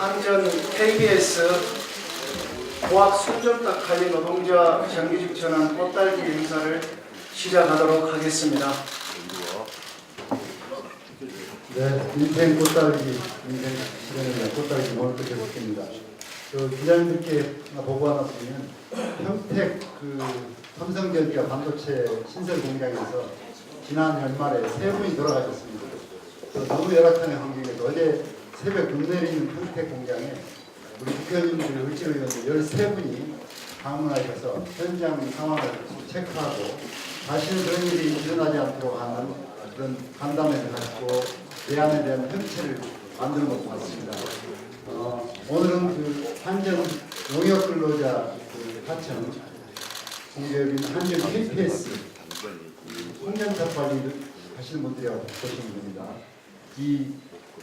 한전 KBS 고압 순정딱 관리 노동자 정규직 전환 꽃달기 행사를 시작하도록 하겠습니다. 네, 인생 꽃다르기, 인생 실현의 꽃다르기 오늘 또 계속됩니다. 그 기자님들께 보고 하나 드리면 평택 그 삼성전자 반도체 신설 공장에서 지난 연말에 세 분이 돌아가셨습니다. 너무 열악한 환경에서 어제 새벽 눈 내리는 평택 공장에 우리 국회의원님들, 의치의원들 13분이 방문하셔서 현장 상황을 체크하고 다시는 그런 일이 일어나지 않도록 하는 그런 간담회를 갖고 대안에 대한 형체를 만드는 것 같습니다. 어, 오늘은 그 한전 농협 근로자 그 하청 공개업인 한전 KPS 홍련탑 관리를 하시는 분들이라고 보시면 됩니다. 이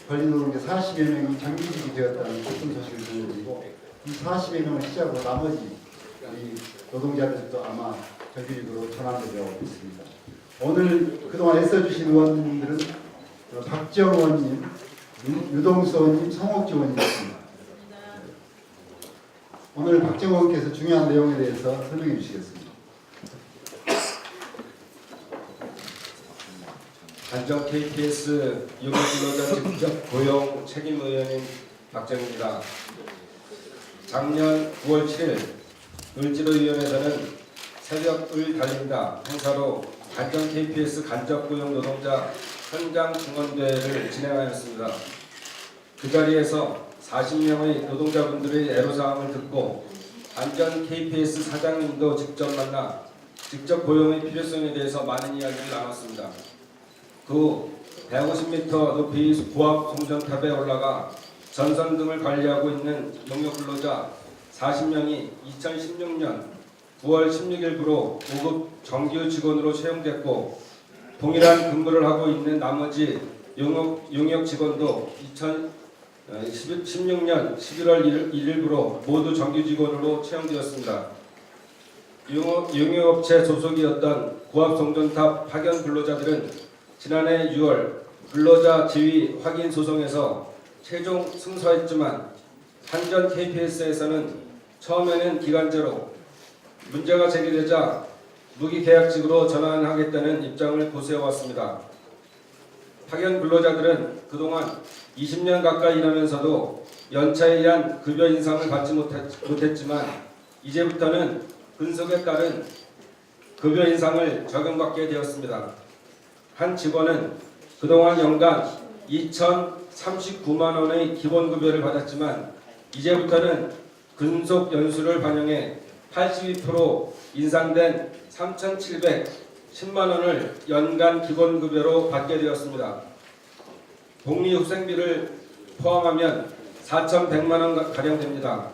관리 노동자 40여 명이 정규직이 되었다는 기쁜 소식을 전해드리고 이 40여 명을 시작으로 나머지 이 노동자들도 아마 정규직으로 전환되려고 있습니다. 오늘 그동안 애써주신 의원님들은 어, 박지영 의원님, 유- 유동수 의원님, 성옥지 의원님이었습니다. 오늘 박지영 의원께서 중요한 내용에 대해서 설명해 주시겠습니다. 한정 KPS 유급근로자 직접 고용 책임 의원인 박정입니다. 작년 9월 7일 을지로위원회에서는 새벽 을 달린다 행사로 한정 KPS 간접 고용 노동자 현장 증언대회를 진행하였습니다. 그 자리에서 40명의 노동자분들의 애로사항을 듣고 안전 KPS 사장님도 직접 만나 직접 고용의 필요성에 대해서 많은 이야기를 나눴습니다. 그후 150m 높이 고압 송전탑에 올라가 전선 등을 관리하고 있는 농협 근로자 40명이 2016년 9월 16일부로 5급 정규 직원으로 채용됐고 동일한 근무를 하고 있는 나머지 용역, 용역 직원도 2016년 11월 1일부로 모두 정규 직원으로 채용되었습니다. 용역, 용역업체 소속이었던 고압 송전탑 파견 근로자들은 지난해 6월 근로자 지위 확인 소송에서 최종 승소했지만 한전 KPS에서는 처음에는 기간제로 문제가 제기되자 무기계약직으로 전환하겠다는 입장을 고수해왔습니다. 파견 근로자들은 그동안 20년 가까이 일하면서도 연차에 의한 급여 인상을 받지 못했, 못했지만 이제부터는 근속에 따른 급여 인상을 적용받게 되었습니다. 한 직원은 그동안 연간 2,039만 원의 기본급여를 받았지만 이제부터는 근속 연수를 반영해 82% 인상된 3,710만 원을 연간 기본급여로 받게 되었습니다. 복리후생비를 포함하면 4,100만 원 가량 됩니다.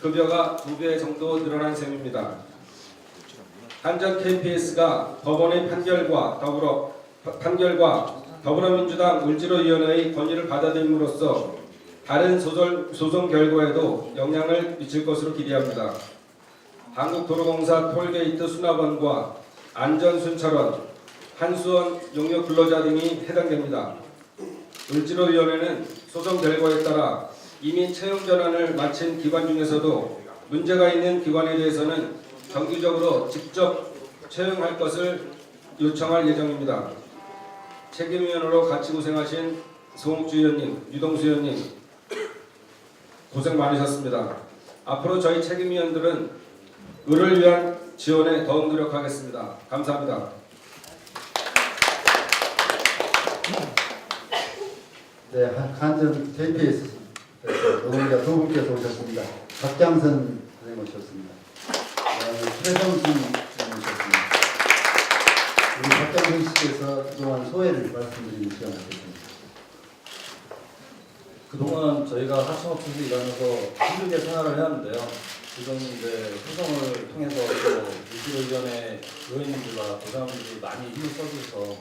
급여가 두배 정도 늘어난 셈입니다. 한전 KPS가 법원의 판결과 더불어 판결과 더불어민주당 울지로위원회의 건의를 받아들임으로써 다른 소설, 소송 결과에도 영향을 미칠 것으로 기대합니다. 한국도로공사 톨게이트 수납원과 안전순찰원, 한수원 용역 근로자 등이 해당됩니다. 을지로위원회는 소송 결과에 따라 이미 채용 전환을 마친 기관 중에서도 문제가 있는 기관에 대해서는 정기적으로 직접 채용할 것을 요청할 예정입니다. 책임위원으로 같이 고생하신 송옥주 의원님, 유동수 의원님 고생 많으셨습니다. 앞으로 저희 책임위원들은 을을 위한 지원에 더욱 노력하겠습니다. 감사합니다. 네, 한- 한전 JPS 노동자 두 분께서 오셨습니다. 박장선 선생님 오셨습니다. 어, 최성순 씨께서 그동안 소회를 말씀드리는 시간 갖겠습니다. 그동안 저희가 하청업체에서 일하면서 힘들게 생활을 해왔는데요. 지금 이제 소송을 통해서 유지의원회 의원님들과 대사님들이 많이 힘을 써주셔서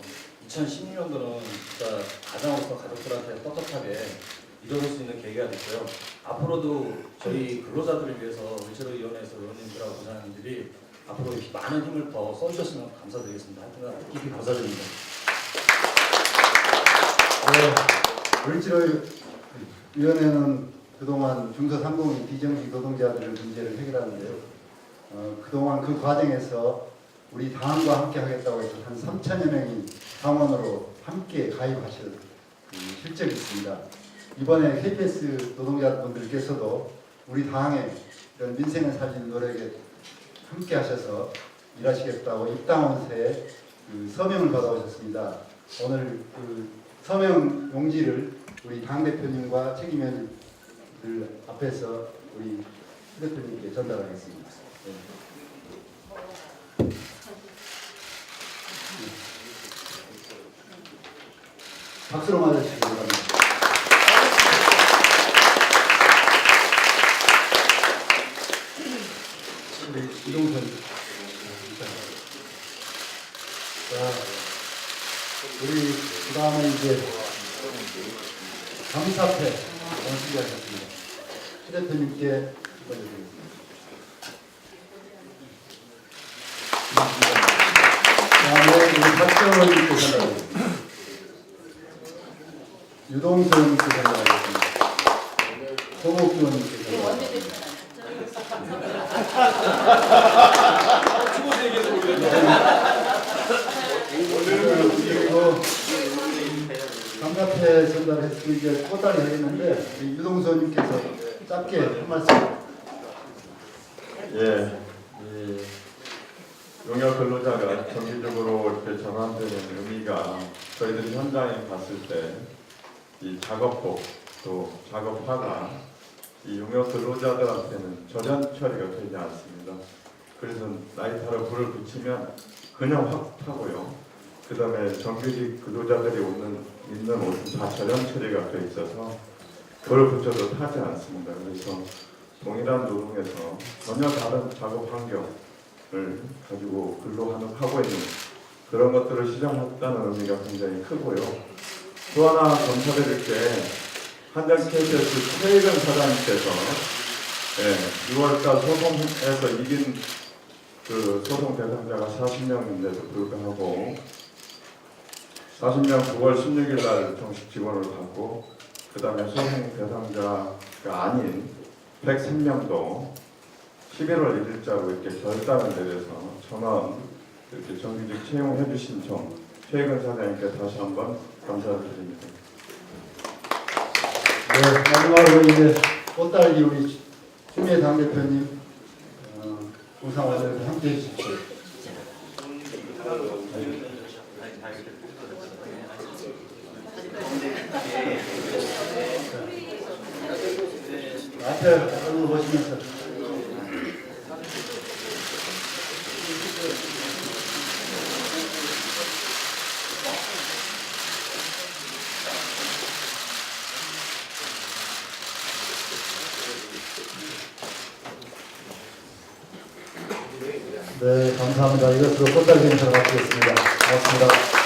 2016년도는 진짜 가장으로서 가족들한테 떳떳하게 이뤄낼 수 있는 계기가 됐고요. 앞으로도 저희 근로자들을 위해서 의제로위원회에서 의원님들하고 부장님들이 앞으로 이렇게 많은 힘을 더 써주셨으면 감사드리겠습니다. 하여튼 깊이 감사드립니다. 네, 을지로 위원회는 그동안 중소상공인 비정규직 노동자들의 문제를 해결하는데요. 어, 그동안 그 과정에서 우리 당원과 함께 하겠다고 해서 한 3천여 명이 당원으로 함께 가입하실 그 실적이 있습니다. 이번에 KBS 노동자분들께서도 우리 당의 이런 민생을 살리는 노력에 함께 하셔서 일하시겠다고 입당원세 그 서명을 받아오셨습니다. 오늘 그 서명 용지를 우리 당 대표님과 책임위원들 앞에서 우리 수 대표님께 전달하겠습니다. 네. 박수로 맞아주시기 바랍니다. 우리 이동선 자, 우리 그 다음에 이제 감사패 원수기하셨습니다. 수 대표님께 보여드리겠습니다. 다음에 우리 박정원님께 전달하겠습니다. 유동선님께 전달하겠습니다. 송옥주원님께 전달하겠습니다. 그리고 감사패 전달했으니 이제 꽃다리 하겠는데 유동선님께서 짧게 한 말씀. 예, 이 용역 근로자가 정기적으로 이렇게 전환되는 의미가 저희들이 현장에 갔을 때 이 작업복 또 작업화가 이 용역 근로자들한테는 절연 처리가 되지 않습니다. 그래서 라이터로 불을 붙이면 그냥 확 타고요. 그 다음에 정규직 근로자들이 오는 입는 옷은 다 절연 처리가 돼 있어서 불을 붙여도 타지 않습니다. 그래서 동일한 노동에서 전혀 다른 작업 환경을 가지고 근로하는 하고 있는 그런 것들을 시정했다는 의미가 굉장히 크고요. 또 하나 감사드릴 게 한장 KBS 최혜근 사장님께서 예, 6월달 소송에서 이긴 그 소송 대상자가 40명인데도 불구하고 40명 9월 16일 날 정식 지원을 받고 그 다음에 소송 대상자가 아닌 103명도 11월 1일자로 이렇게 결단을 내려서 전원 이렇게 정규직 채용해 주신 점 최혜근 사장님께 다시 한번 감사드립니다. 네, 마지막으로 이제 꽃달기 우리 추미애 당대표님 어, 우상화를 함께 해주십시오. 앞에 얼굴 보시면서 네, 감사합니다. 이것으로 꽃달기 행사를 마치겠습니다. 고맙습니다.